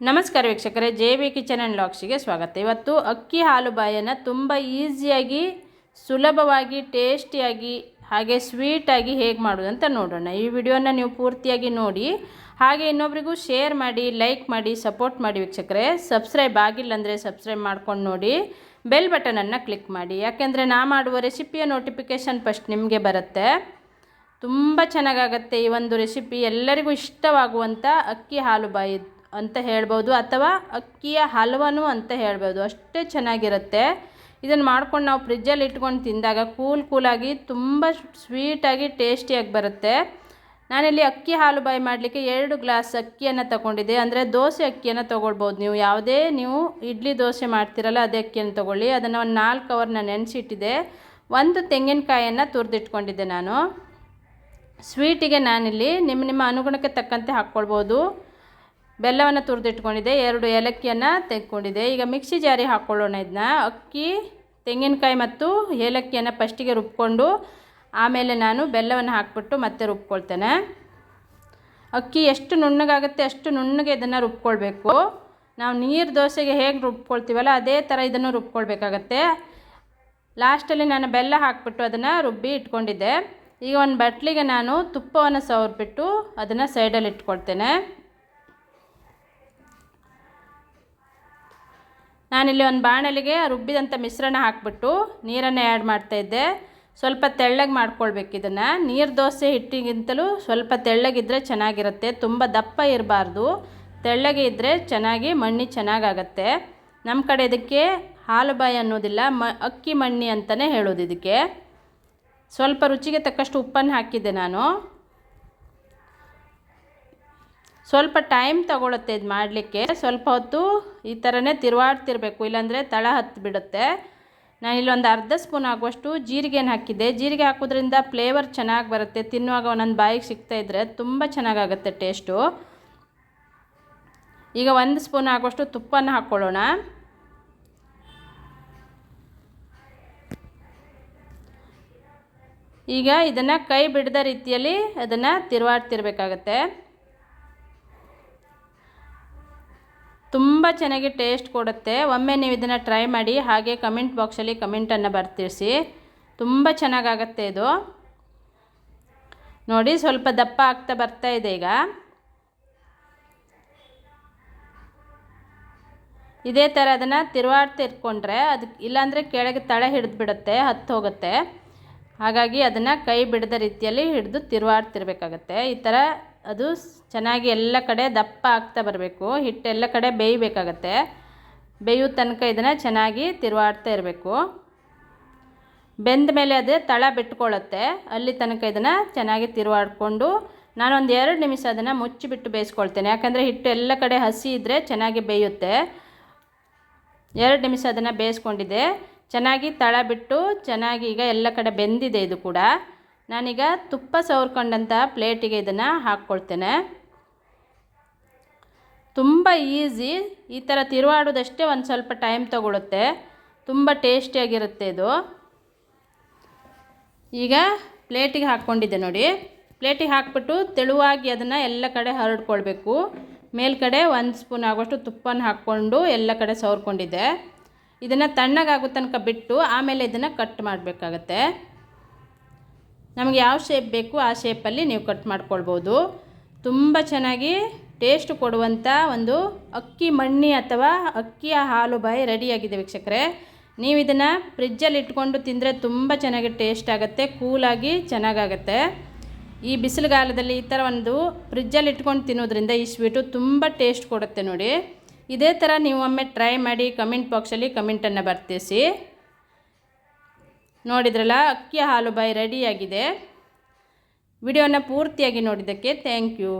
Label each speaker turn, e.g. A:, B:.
A: ನಮಸ್ಕಾರ ವೀಕ್ಷಕರೇ J B kitchen and ಲಾಕ್ಸಿಗೆ ಸ್ವಾಗತ. ಇವತ್ತು ಅಕ್ಕಿ ಹಾಲು ಬಾಯನ್ನು ತುಂಬ ಈಸಿಯಾಗಿ, ಸುಲಭವಾಗಿ, ಟೇಸ್ಟಿಯಾಗಿ, ಹಾಗೆ ಸ್ವೀಟಾಗಿ ಹೇಗೆ ಮಾಡೋದು ಅಂತ ನೋಡೋಣ. ಈ ವಿಡಿಯೋನ ನೀವು ಪೂರ್ತಿಯಾಗಿ ನೋಡಿ, ಹಾಗೆ ಇನ್ನೊಬ್ರಿಗೂ ಶೇರ್ ಮಾಡಿ, ಲೈಕ್ ಮಾಡಿ, ಸಪೋರ್ಟ್ ಮಾಡಿ ವೀಕ್ಷಕರೇ. ಸಬ್ಸ್ಕ್ರೈಬ್ ಆಗಿಲ್ಲ ಅಂದರೆ ಸಬ್ಸ್ಕ್ರೈಬ್ ಮಾಡ್ಕೊಂಡು ನೋಡಿ, ಬೆಲ್ ಬಟನನ್ನು ಕ್ಲಿಕ್ ಮಾಡಿ. ಯಾಕೆಂದರೆ ನಾ ಮಾಡುವ ರೆಸಿಪಿಯ ನೋಟಿಫಿಕೇಷನ್ ಫಸ್ಟ್ ನಿಮಗೆ ಬರುತ್ತೆ. ತುಂಬ ಚೆನ್ನಾಗಾಗತ್ತೆ ಈ ಒಂದು ರೆಸಿಪಿ. ಎಲ್ಲರಿಗೂ ಇಷ್ಟವಾಗುವಂಥ ಅಕ್ಕಿ ಹಾಲು ಬಾಯಿ ಅಂತ ಹೇಳ್ಬೋದು ಅಥವಾ ಅಕ್ಕಿಯ ಹಲ್ವನು ಅಂತ ಹೇಳ್ಬೋದು. ಅಷ್ಟೇ ಚೆನ್ನಾಗಿರುತ್ತೆ. ಇದನ್ನು ಮಾಡ್ಕೊಂಡು ನಾವು ಫ್ರಿಜ್ಜಲ್ಲಿ ಇಟ್ಕೊಂಡು ತಿಂದಾಗ ಕೂಲ್ ಕೂಲಾಗಿ ತುಂಬ ಸ್ವೀಟಾಗಿ ಟೇಸ್ಟಿಯಾಗಿ ಬರುತ್ತೆ. ನಾನಿಲ್ಲಿ ಅಕ್ಕಿ ಹಾಲು ಬಾಯಿ ಮಾಡಲಿಕ್ಕೆ ಎರಡು ಗ್ಲಾಸ್ ಅಕ್ಕಿಯನ್ನು ತಗೊಂಡಿದ್ದೆ. ಅಂದರೆ ದೋಸೆ ಅಕ್ಕಿಯನ್ನು ತೊಗೊಳ್ಬೋದು ನೀವು. ಯಾವುದೇ ನೀವು ಇಡ್ಲಿ ದೋಸೆ ಮಾಡ್ತಿರಲ್ಲ ಅದೇ ಅಕ್ಕಿಯನ್ನು ತೊಗೊಳ್ಳಿ. ಅದನ್ನು ಒಂದು ನಾಲ್ಕು ಅವರ್ನ ನೆನೆಸಿಟ್ಟಿದ್ದೆ. ಒಂದು ತೆಂಗಿನಕಾಯನ್ನು ತುರಿದಿಟ್ಕೊಂಡಿದ್ದೆ ನಾನು. ಸ್ವೀಟಿಗೆ ನಾನಿಲ್ಲಿ ನಿಮ್ಮ ನಿಮ್ಮ ಅನುಗುಣಕ್ಕೆ ತಕ್ಕಂತೆ ಹಾಕ್ಕೊಳ್ಬೋದು. ಬೆಲ್ಲವನ್ನು ತುರಿದಿಟ್ಕೊಂಡಿದ್ದೆ ಎರಡು ಏಲಕ್ಕಿಯನ್ನು ತೆಗೆದುಕೊಂಡಿದ್ದೆ ಈಗ ಮಿಕ್ಸಿ ಜಾರಿ ಹಾಕ್ಕೊಳ್ಳೋಣ ಇದನ್ನ ಅಕ್ಕಿ, ತೆಂಗಿನಕಾಯಿ ಮತ್ತು ಏಲಕ್ಕಿಯನ್ನು ಫಸ್ಟಿಗೆ ರುಬ್ಕೊಂಡು ಆಮೇಲೆ ನಾನು ಬೆಲ್ಲವನ್ನು ಹಾಕ್ಬಿಟ್ಟು ಮತ್ತೆ ರುಬ್ಕೊಳ್ತೇನೆ. ಅಕ್ಕಿ ಎಷ್ಟು ನುಣ್ಣಗಾಗುತ್ತೆ ಅಷ್ಟು ನುಣ್ಣಗೆ ಇದನ್ನು ರುಬ್ಕೊಳ್ಬೇಕು. ನಾವು ನೀರು ದೋಸೆಗೆ ಹೇಗೆ ರುಬ್ಕೊಳ್ತೀವಲ್ಲ, ಅದೇ ಥರ ಇದನ್ನು ರುಬ್ಕೊಳ್ಬೇಕಾಗತ್ತೆ. ಲಾಸ್ಟಲ್ಲಿ ನಾನು ಬೆಲ್ಲ ಹಾಕ್ಬಿಟ್ಟು ಅದನ್ನು ರುಬ್ಬಿ ಇಟ್ಕೊಂಡಿದ್ದೆ. ಈಗ ಒಂದು ಬಟ್ಲಿಗೆ ನಾನು ತುಪ್ಪವನ್ನು ಸವರ್ಬಿಟ್ಟು ಅದನ್ನು ಸೈಡಲ್ಲಿ ಇಟ್ಕೊಳ್ತೇನೆ. ನಾನಿಲ್ಲಿ ಒಂದು ಬಾಣಲಿಗೆ ರುಬ್ಬಿದಂಥ ಮಿಶ್ರಣ ಹಾಕ್ಬಿಟ್ಟು ನೀರನ್ನು ಆ್ಯಡ್ ಮಾಡ್ತಾಯಿದ್ದೆ ಸ್ವಲ್ಪ ತೆಳ್ಳಗೆ ಮಾಡ್ಕೊಳ್ಬೇಕು ಇದನ್ನು. ನೀರು ದೋಸೆ ಹಿಟ್ಟಿಗಿಂತಲೂ ಸ್ವಲ್ಪ ತೆಳ್ಳಗಿದ್ದರೆ ಚೆನ್ನಾಗಿರುತ್ತೆ. ತುಂಬ ದಪ್ಪ ಇರಬಾರ್ದು. ತೆಳ್ಳಗೆ ಇದ್ದರೆ ಚೆನ್ನಾಗಿ ಮಣ್ಣಿ ಚೆನ್ನಾಗಾಗತ್ತೆ. ನಮ್ಮ ಕಡೆ ಇದಕ್ಕೆ ಹಾಲುಬಾಯಿ ಅನ್ನೋದಿಲ್ಲ, ಮ, ಅಕ್ಕಿ ಮಣ್ಣಿ ಅಂತಲೇ ಹೇಳೋದು ಇದಕ್ಕೆ. ಸ್ವಲ್ಪ ರುಚಿಗೆ ತಕ್ಕಷ್ಟು ಉಪ್ಪನ್ನು ಹಾಕಿದ್ದೆ ನಾನು. ಸ್ವಲ್ಪ ಟೈಮ್ ತಗೊಳುತ್ತೆ ಇದು ಮಾಡಲಿಕ್ಕೆ. ಸ್ವಲ್ಪ ಹೊತ್ತು ಈ ಥರನೇ ತಿರುವಾಡ್ತಿರ್ಬೇಕು, ಇಲ್ಲಾಂದರೆ ತಳ ಹತ್ತು ಬಿಡುತ್ತೆ. ನಾನು ಇಲ್ಲೊಂದು ಅರ್ಧ ಸ್ಪೂನ್ ಆಗುವಷ್ಟು ಜೀರಿಗೆನ ಹಾಕಿದ್ದೆ. ಜೀರಿಗೆ ಹಾಕೋದ್ರಿಂದ ಫ್ಲೇವರ್ ಚೆನ್ನಾಗಿ ಬರುತ್ತೆ. ತಿನ್ನುವಾಗ ಒಂದೊಂದು ಬಾಯಿಗೆ ಸಿಗ್ತಾ ಇದ್ದರೆ ತುಂಬ ಚೆನ್ನಾಗಾಗುತ್ತೆ ಟೇಸ್ಟು ಈಗ ಒಂದು ಸ್ಪೂನ್ ಆಗುವಷ್ಟು ತುಪ್ಪನ ಹಾಕ್ಕೊಳ್ಳೋಣ ಈಗ ಇದನ್ನು ಕೈ ಬಿಡದ ರೀತಿಯಲ್ಲಿ ಅದನ್ನು ತಿರುವಾಡ್ತಿರ್ಬೇಕಾಗತ್ತೆ. ತುಂಬ ಚೆನ್ನಾಗಿ ಟೇಸ್ಟ್ ಕೊಡುತ್ತೆ. ಒಮ್ಮೆ ನೀವು ಇದನ್ನು ಟ್ರೈ ಮಾಡಿ ಹಾಗೆ ಕಮೆಂಟ್ ಬಾಕ್ಸಲ್ಲಿ ಕಮೆಂಟನ್ನು ಬರ್ತಿರಿಸಿ. ತುಂಬ ಚೆನ್ನಾಗಾಗತ್ತೆ ಇದು. ನೋಡಿ ಸ್ವಲ್ಪ ದಪ್ಪ ಆಗ್ತಾ ಬರ್ತಾ ಇದೆ ಈಗ. ಇದೇ ಥರ ಅದನ್ನು ತಿರುವಾಡ್ತಿರ್ಕೊಂಡ್ರೆ ಅದಕ್ಕೆ ಇಲ್ಲಾಂದರೆ ಕೆಳಗೆ ತಳ ಹಿಡಿದು ಬಿಡುತ್ತೆ, ಹತ್ತು ಹೋಗುತ್ತೆ. ಹಾಗಾಗಿ ಅದನ್ನು ಕೈ ಬಿಡದ ರೀತಿಯಲ್ಲಿ ಹಿಡಿದು ತಿರುವಾಡ್ತಿರ್ಬೇಕಾಗತ್ತೆ. ಈ ಥರ ಅದು ಚೆನ್ನಾಗಿ ಎಲ್ಲ ಕಡೆ ದಪ್ಪ ಆಗ್ತಾ ಬರಬೇಕು. ಹಿಟ್ಟು ಎಲ್ಲ ಕಡೆ ಬೇಯಬೇಕಾಗತ್ತೆ. ಬೇಯೋ ತನಕ ಇದನ್ನು ಚೆನ್ನಾಗಿ ತಿರುವಾಡ್ತಾ ಇರಬೇಕು. ಬೆಂದ ಮೇಲೆ ಅದು ತಳ ಬಿಟ್ಕೊಳ್ಳುತ್ತೆ ಅಲ್ಲಿ ತನಕ ಇದನ್ನು ಚೆನ್ನಾಗಿ ತಿರುವಾಡಿಕೊಂಡು ನಾನೊಂದು ಎರಡು ನಿಮಿಷ ಅದನ್ನು ಮುಚ್ಚಿಬಿಟ್ಟು ಬೇಯಿಸ್ಕೊಳ್ತೇನೆ. ಯಾಕಂದರೆ ಹಿಟ್ಟು ಎಲ್ಲ ಕಡೆ ಹಸಿ ಇದ್ದರೆ ಚೆನ್ನಾಗಿ ಬೇಯುತ್ತೆ. ಎರಡು ನಿಮಿಷ ಅದನ್ನು ಬೇಯಿಸ್ಕೊಂಡಿದ್ದೆ. ಚೆನ್ನಾಗಿ ತಳ ಬಿಟ್ಟು ಚೆನ್ನಾಗಿ ಈಗ ಎಲ್ಲ ಕಡೆ ಬೆಂದಿದೆ ಇದು ಕೂಡ. ನಾನೀಗ ತುಪ್ಪ ಸವರ್ಕೊಂಡಂಥ ಪ್ಲೇಟಿಗೆ ಇದನ್ನು ಹಾಕ್ಕೊಳ್ತೇನೆ. ತುಂಬ ಈಸಿ, ಈ ಥರ ತಿರುವಾಡೋದಷ್ಟೇ ಒಂದು ಸ್ವಲ್ಪ ಟೈಮ್ ತಗೊಳುತ್ತೆ. ತುಂಬ ಟೇಸ್ಟಿಯಾಗಿರುತ್ತೆ ಇದು. ಈಗ ಪ್ಲೇಟಿಗೆ ಹಾಕ್ಕೊಂಡಿದ್ದೆ ನೋಡಿ. ಪ್ಲೇಟಿಗೆ ಹಾಕ್ಬಿಟ್ಟು ತೆಳುವಾಗಿ ಅದನ್ನು ಎಲ್ಲ ಕಡೆ ಹರಡ್ಕೊಳ್ಬೇಕು. ಮೇಲ್ಗಡೆ ಒಂದು ಸ್ಪೂನ್ ಆಗೋಷ್ಟು ತುಪ್ಪನ ಹಾಕ್ಕೊಂಡು ಎಲ್ಲ ಕಡೆ ಸವರ್ಕೊಂಡಿದ್ದೆ. ಇದನ್ನು ತಣ್ಣಗಾಗೋ ತನಕ ಬಿಟ್ಟು ಆಮೇಲೆ ಇದನ್ನು ಕಟ್ ಮಾಡಬೇಕಾಗತ್ತೆ. ನಮಗೆ ಯಾವ ಶೇಪ್ ಬೇಕು ಆ ಶೇಪಲ್ಲಿ ನೀವು ಕಟ್ ಮಾಡ್ಕೊಳ್ಬೋದು. ತುಂಬ ಚೆನ್ನಾಗಿ ಟೇಸ್ಟ್ ಕೊಡುವಂಥ ಒಂದು ಅಕ್ಕಿ ಮಣ್ಣಿ ಅಥವಾ ಅಕ್ಕಿಯ ಹಾಲು ಬಾಯಿ ರೆಡಿಯಾಗಿದೆ ವೀಕ್ಷಕರೆ. ನೀವು ಇದನ್ನು ಫ್ರಿಜ್ಜಲ್ಲಿ ಇಟ್ಕೊಂಡು ತಿಂದರೆ ತುಂಬ ಚೆನ್ನಾಗಿ ಟೇಸ್ಟ್ ಆಗುತ್ತೆ ಕೂಲಾಗಿ ಚೆನ್ನಾಗಾಗತ್ತೆ. ಈ ಬಿಸಿಲುಗಾಲದಲ್ಲಿ ಈ ಥರ ಒಂದು ಫ್ರಿಜ್ಜಲ್ಲಿ ಇಟ್ಕೊಂಡು ತಿನ್ನೋದ್ರಿಂದ ಈ ಸ್ವೀಟು ತುಂಬ ಟೇಸ್ಟ್ ಕೊಡುತ್ತೆ ನೋಡಿ. ಇದೇ ಥರ ನೀವು ಒಮ್ಮೆ ಟ್ರೈ ಮಾಡಿ ಕಮೆಂಟ್ ಬಾಕ್ಸಲ್ಲಿ ಕಮೆಂಟನ್ನು ಬರ್ತಿಸಿ. ನೋಡಿದ್ರಲ್ಲ, ಅಕ್ಕಿ ಹಾಲು ಬಾಯಿ ರೆಡಿಯಾಗಿದೆ ವಿಡಿಯೋನ ಪೂರ್ತಿಯಾಗಿ ನೋಡಿದ್ದಕ್ಕೆ ಥ್ಯಾಂಕ್ ಯು